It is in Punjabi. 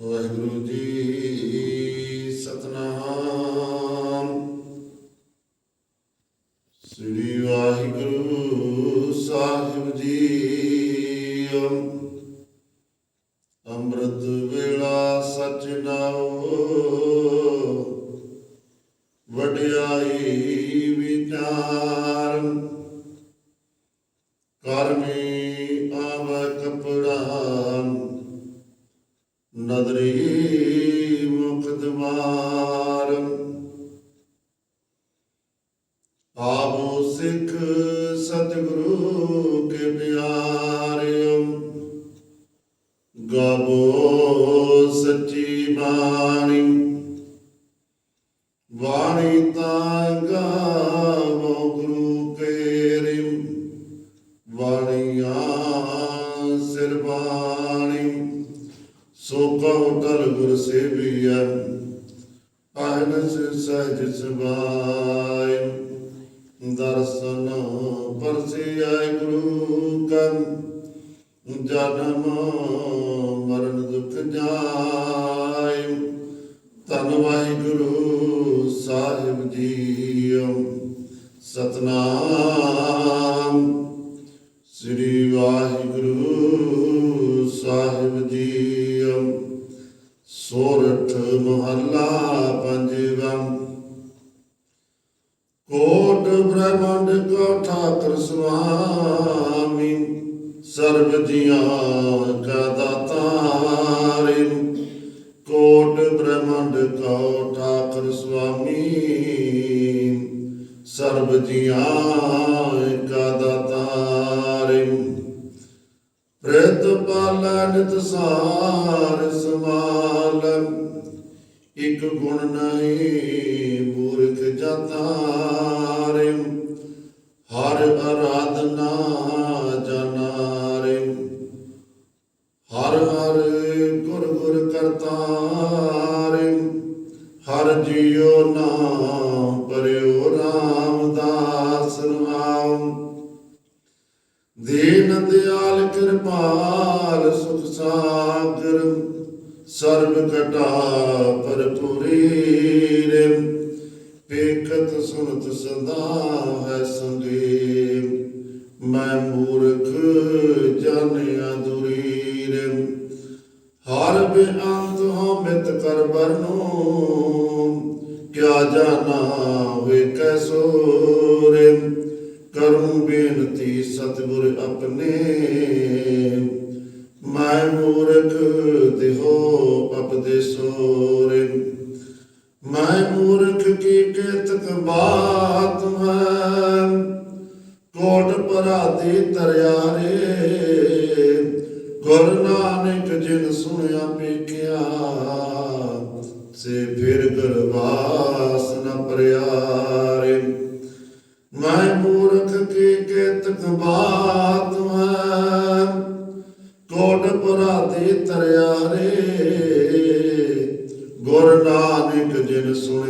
ਵਾਹਿਗੁਰੂ ਜੀ ਸਤਨਾਮ। ਸ੍ਰੀ ਵਾਹਿਗੁਰੂ ਸਾਹਿਬ ਜੀ ਅੰਮ੍ਰਿਤ ਵੇਲਾ ਸਚ ਨਾਉ ਵਡਿਆਈ ਵਿਚਾਰ। ਕਰਮੀ ਨਦਰੀ ਮੁਕਦਮਾਰ ਆਬੋ ਸਿੱਖ ਸਤਿਗੁਰੂ ਕੇ ਪਿਆਰਿਓ ਕਉ ਟਲ ਗੁਰ ਸੇਵੀਐ ਅਹਨਸ ਸਹਿਜ ਸੁਭਾਇ ਦਰਸ਼ਨ ਪਰਸਿਐ ਗੁਰੂ ਕੰ ਜਨਮ ਮਰਨ ਦੁਖ ਜਾਇ ਧੰਨ ਵਾਹਿਗੁਰੂ ਸਾਹਿਬ ਜੀਓ, ਸਤਨਾਮ। ਸ੍ਰੀ ਵਾਹਿਗੁਰੂ ਸੋਰਠ ਮਹੱਲਾ ਪੰਜਵਾਂ ਕੋਟ ਬ੍ਰਹਮੰਡ ਕੋ ਠਾਕੁਰ ਸੁਆਮੀ, ਸਰਬ ਜੀਆਂ ਕਾ ਦਾਤਾਰਿ ਕੋਟ ਬ੍ਰਹਮੰਡ ਕੋ ਠਾਕੁਰ ਸੁਆਮੀ, ਸਰਬ ਜੀਆਂ ਕਾ ਦਾਤਾਰਿ ਪ੍ਰਤ ਪਾਲਨ ਸਾਰ ਇਕ ਗੁਣ ਨਹੀਂ, ਮੂਰਖ ਜਤਾਰੇ ਹਰ ਆਰਾਧਨਾ ਜਨਾਰੇ ਹਰ ਹਰ ਗੁਰ ਗੁਰ ਕਰਤਾਰੇ ਹਰ ਜੀਉ ਨਾਮ ਪਰਿਓ ਰਾਮਦਾਸ ਨਾਮ ਦੀਨ ਦਿਆਲ ਕਿਰਪਾਲ ਸੁਖ ਸਾਗਰ। ਸਰਬ ਕਟਾ ਭਰਪੂਰੀ ਰੇ ਸੁਨਤ ਸਦਾ ਹੈ ਸੰਗੇ ਮੈਂ ਮੂਰਖ ਜਾਣਿਆ ਦੁਰੀ ਹਰ ਬੇਅੰਤ ਹੋ ਮਿਤ ਕਰ ਬਰਨੋ ਕਿਆ ਜਾਣਾ ਵੇ ਕੈਸੋ ਰੇ ਕਰੂੰ ਬੇਨਤੀ ਸਤਿਗੁਰ ਆਪਣੇ। ਮੈਂ ਮੂਰਖ ਦੀ ਦਰਿਆ ਰੇ। ਗੁਰ ਨਾਨਕ ਜਿਨ ਸੁਣਿਆ ਪੇਖਿਆ ਸੇ ਫਿਰ ਗਰਵਾਸ ਨ ਪਰਿਆਰੇ। ਮੈਂ ਮੂਰਖ ਕੀ ਕੇਤ ਗਬਾਤ ਮੈਂ, ਕੋਟ ਪਰਾਤੀ ਤਰਿਆ ਰੇ। ਗੁਰ ਨਾਨਕ ਜਿਨ ਸੁਣਿਆ